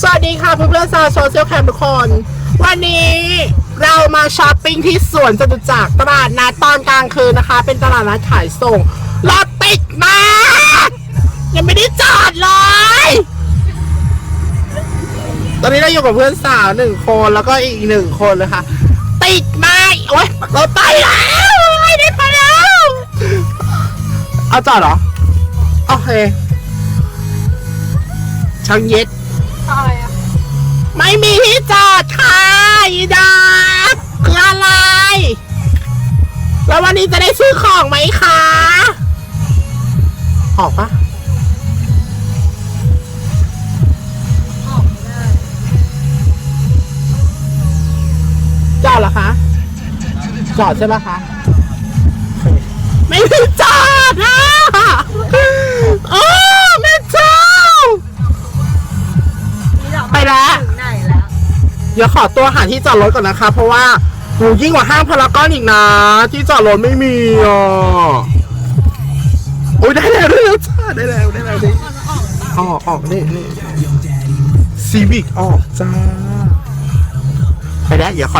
สวัสดีค่ะเพื่อนๆชาวโซเชียลแคมทุกคน วันนี้เรามาช้อปปิ้งที่สวนจตุจักรตลาดนัดตอนกลางคืนนะคะ เป็นตลาดนัดขายส่งรถติดมากยังไม่ได้จอดเลย ตอนนี้เราอยู่กับเพื่อนสาวหนึ่งคนแล้วก็อีกหนึ่งคนเลยค่ะ ติดมากโอ๊ยเราไปแล้วไม่ได้ไปแล้ว เอาจอดเหรอ โอเคช่างเย็ด อะไรอะไม่มีที่จอดค่ะอีดาคืออะไร แล้ววันนี้จะได้ซื้อของไหมคะออกปะออกไม่ได้จอดเหรอคะ จอดใช่ปะคะ ไม่มี ละไหนแล้วเดี๋ยวขอตัวหาที่จอดรถก่อนนะคะ เพราะว่าหูยิ่งกว่าห้างพารากอนอีกนะ ที่จอดรถไม่มีอะโอ้ยได้แล้วได้แล้วจ้าได้แล้วได้แล้วได้ออกออกนี่นี่ซีบิกออกจ้าไปแล้วเดี๋ยวขอ